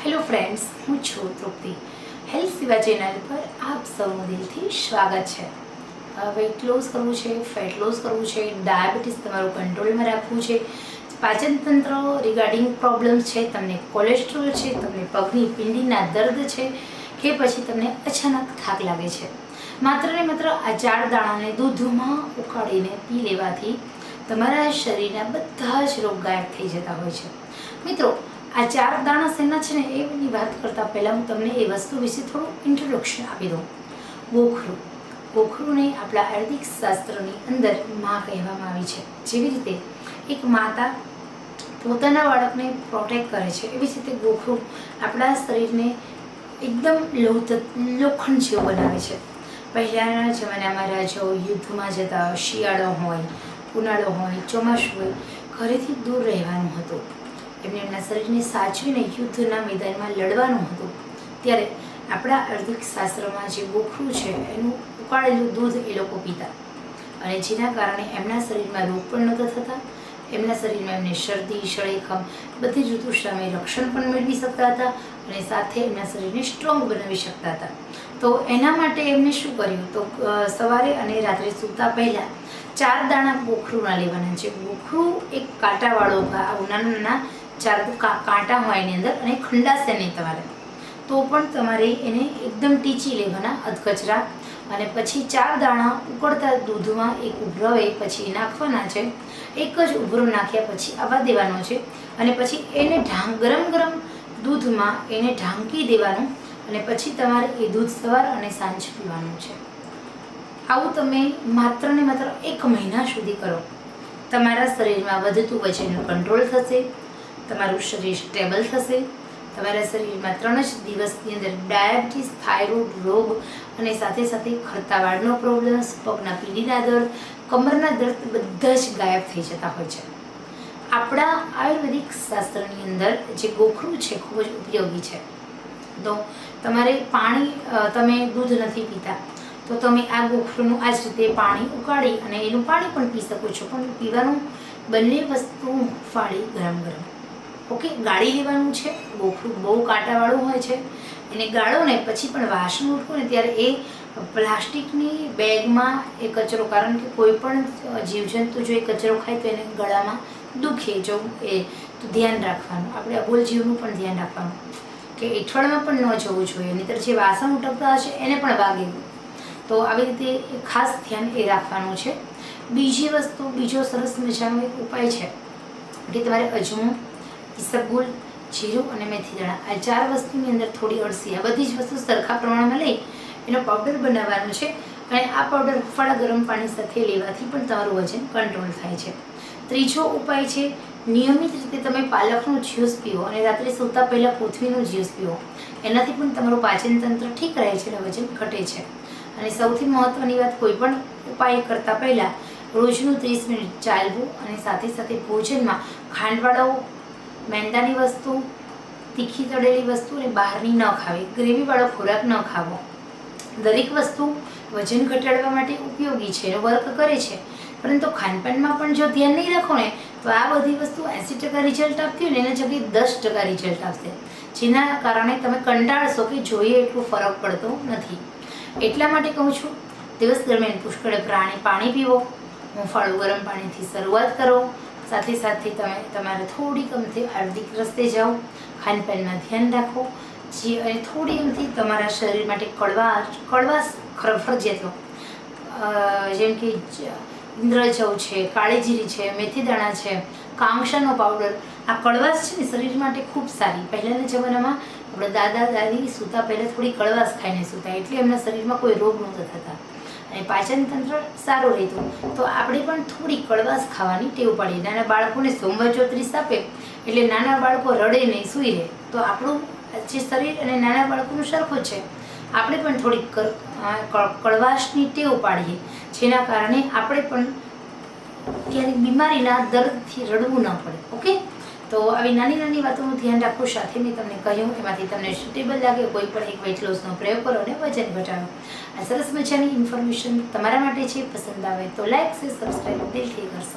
Hello friends હું છું તૃપ્તિ. Health સેવા ચેનલ પર આપ સૌનું દિલથી સ્વાગત છે. વેઇટ લોસ કરવું છે ફેટ લોસ કરવું છે ડાયાબિટીસ તમારું કંટ્રોલમાં રાખવું છે. પાચન તંત્ર રિગાર્ડિંગ પ્રોબ્લેમ્સ છે, તમને કોલેસ્ટ્રોલ છે, તમને પગની પિંડીના દર્દ છે કે પછી તમને અચાનક થાક લાગે છે. માત્ર ને માત્ર આ ચાર દાણાને દૂધમાં ઉકાળીને પી લેવાથી તમારા શરીરના બધા જ રોગ ગાયબ થઈ જતા હોય છે. મિત્રો આ ચાર દાણા સેના છે ને એની વાત કરતાં પહેલાં હું તમને એ વસ્તુ વિશે થોડું ઇન્ટ્રોડક્શન આપી દઉં. ગોખરું. ગોખરુંને આપણા આર્થિક શાસ્ત્રની અંદરમાં કહેવામાં આવી છે. જેવી રીતે એક માતા પોતાના બાળકને પ્રોટેક્ટ કરે છે, એવી જ રીતે ગોખરું આપણા શરીરને એકદમ લોખંડ જેવું બનાવે છે. પહેલાંના જમાનામાં રાજાઓ યુદ્ધમાં જતા શિયાળો હોય, ઉનાળો હોય, ચોમાસું હોય, ઘરેથી દૂર રહેવાનું હતું. એમને એમના શરીરને સાચવીને યુદ્ધના મેદાનમાં લડવાનું હતું. ત્યારે આપણા આયુર્વેદિક શાસ્ત્રમાં જે ગોખરું છે, એનું ઉકાળેલું દૂધ એ લોકો પીતા. અને જેના કારણે એમના શરીરમાં રોગ પણ નહોતા થતા, એમના શરીરમાં એમને શરદી, શળેખમ બધી જ ઋતુ સામે રક્ષણ પણ મેળવી શકતા હતા અને સાથે એમના શરીરને સ્ટ્રોંગ બનાવી શકતા હતા. તો એના માટે એમને શું કર્યું? તો સવારે અને રાત્રે સૂતા પહેલાં ચાર દાણા ગોખરુંના લેવાના છે. ગોખરું એક કાંટાવાળો નાના નાના ચાર કાંટા હોય એની અંદર અને ખંડાશે નહીં તમારે. તો પણ તમારે એને એકદમ ટીચી લેવાના અધકચરા અને પછી ચાર દાણા ઉકળતા દૂધમાં એક ઉભરાવે પછી નાખવાના છે. એક જ ઉભરો નાખ્યા પછી આવવા દેવાનો છે અને પછી એને ઢાંક, ગરમ ગરમ દૂધમાં એને ઢાંકી દેવાનું અને પછી તમારે એ દૂધ સવાર અને સાંજ પીવાનું છે. આવું તમે માત્ર ને માત્ર એક મહિના સુધી કરો. તમારા શરીરમાં વધતું વજન કંટ્રોલ થશે તમારું શરીર સ્ટેબલ થશે. તમારા શરીરમાં ત્રણ જ દિવસની અંદર ડાયાબિટીસ થાઇરોઇડ રોગ અને સાથે સાથે ખરતા વાળનો પ્રોબ્લેમ પગના પીડીના દર્દ, કમરના દર્દ બધા જ ગાયબ થઈ જતા હોય છે. આપણા આયુર્વેદિક શાસ્ત્રની અંદર જે ગોખરું છે ખૂબ જ ઉપયોગી છે. તો તમારે પાણી તમે દૂધ નથી પીતા, તો તમે આ ગોખરુંનું આ જ રીતે પાણી ઉકાળી અને એનું પાણી પણ પી શકો છો. પણ પીવાનું બંને વસ્તુ ફાળી ગરમ ગરમ. ઓકે, ગાળી લેવાનું છે ગોખરું બહુ કાંટાવાળું હોય છે. એને ગાળો ને પછી પણ વાસણ ઉઠવું ને ત્યારે એ પ્લાસ્ટિકની બેગમાં એ કચરો, કારણ કે કોઈ પણ જીવજંતુ જો એ કચરો ખાય તો એને ગળામાં દુખે, જો એ, તો ધ્યાન રાખવાનું. આપણે અબોલ જીવનું પણ ધ્યાન રાખવાનું કે એઠવાડમાં પણ ન જવું જોઈએ, નહીંતર જે વાસણ ઉટકતા હશે એને પણ વાગે. તો આવી રીતે ખાસ ધ્યાન એ રાખવાનું છે. બીજી વસ્તુ, બીજો સરસ મજાનો એક ઉપાય છે કે તમારે અજમો ઈસબગુલ જીરું અને મેથી દાણા. આ ચાર વસ્તુની અંદર થોડી અળસી. આ બધી જ વસ્તુ સરખા પ્રમાણમાં લઈ એનો પાવડર બનાવવાનો છે અને આ પાવડર હુંફાળા ગરમ પાણી સાથે લેવાથી પણ તમારું વજન કંટ્રોલ થાય છે. ત્રીજો ઉપાય છે, નિયમિત રીતે તમે પાલકનો જ્યુસ પીવો અને રાત્રે સૂતા પહેલાં કોથમીનો જ્યુસ પીવો. એનાથી પણ તમારું પાચન તંત્ર ઠીક રહે છે અને વજન ઘટે છે. અને સૌથી મહત્ત્વની વાત કોઈ પણ ઉપાય કરતાં પહેલાં રોજનું ત્રીસ મિનિટ ચાલવું અને સાથે સાથે ભોજનમાં ખાંડવાળો મેંદાની વસ્તુ, તીખી તળેલી વસ્તુ અને બહારની ન ખાવી. ગ્રેવીવાળો ખોરાક ન ખાવો. દરેક વસ્તુ વજન ઘટાડવા માટે ઉપયોગી છે એનો વર્ક કરે છે. પરંતુ ખાનપાનમાં પણ જો ધ્યાન નહીં રાખો ને, તો આ બધી વસ્તુ એંસી ટકા રિઝલ્ટ આપતી હોય ને, એના જગ્યાએ દસ ટકા રિઝલ્ટ આપશે. જેના કારણે તમે કંટાળશો કે જોઈએ એટલો ફરક પડતો નથી. એટલા માટે કહું છું, દિવસ દરમિયાન પુષ્કળ પ્રાણી પાણી પીવો. હુંફાળું ગરમ પાણીથી શરૂઆત કરો. સાથે સાથે તમે તમારે થોડીક અમથી હાર્દિક રસ્તે જાઓ ખાનપાનમાં ધ્યાન રાખો, જે અને થોડી અમથી તમારા શરીર માટે કડવા કડવા ફરજિયાત જેમ કે ઇન્દ્રજવ છે, કાળીજીરી છે, મેથી દાણા છે કાંક્ષાનો પાવડર, આ કડવાશ છે ને શરીર માટે ખૂબ સારી. પહેલાંના જમાનામાં આપણે દાદા દાદી સૂતા પહેલાં થોડી કડવાશ ખાઈને સૂતા, એટલે એમના શરીરમાં કોઈ રોગ નહોતા થતા. અને પાચન તંત્ર સારું રહેતું. તો આપણે પણ થોડી કડવાશ ખાવાની ટેવ પાડીએ. નાના બાળકોને સોમવાર ચોત્રીસ આપે એટલે નાના બાળકો રડે નહીં, સૂઈ રહે. તો આપણું જે શરીર અને નાના બાળકોનું સરખું છે. આપણે પણ કર- કડવાશની ટેવ પાડીએ, જેના કારણે આપણે પણ ક્યારેક બીમારીના દર્દથી રડવું ન પડે. ઓકે? તો આવી નાની નાની વાતોનું ધ્યાન રાખો સાથે મેં તમને કહ્યું, એમાંથી તમને સુટેબલ લાગે કોઈ પણ એક વેઇટ લોસનો પ્રયોગ કરો અને વજન ઘટાડો. આ સરસ મજાની ઇન્ફોર્મેશન તમારા માટે છે, પસંદ આવે તો લાઈક છે સબસ્ક્રાઈબ દિલથી કરશો.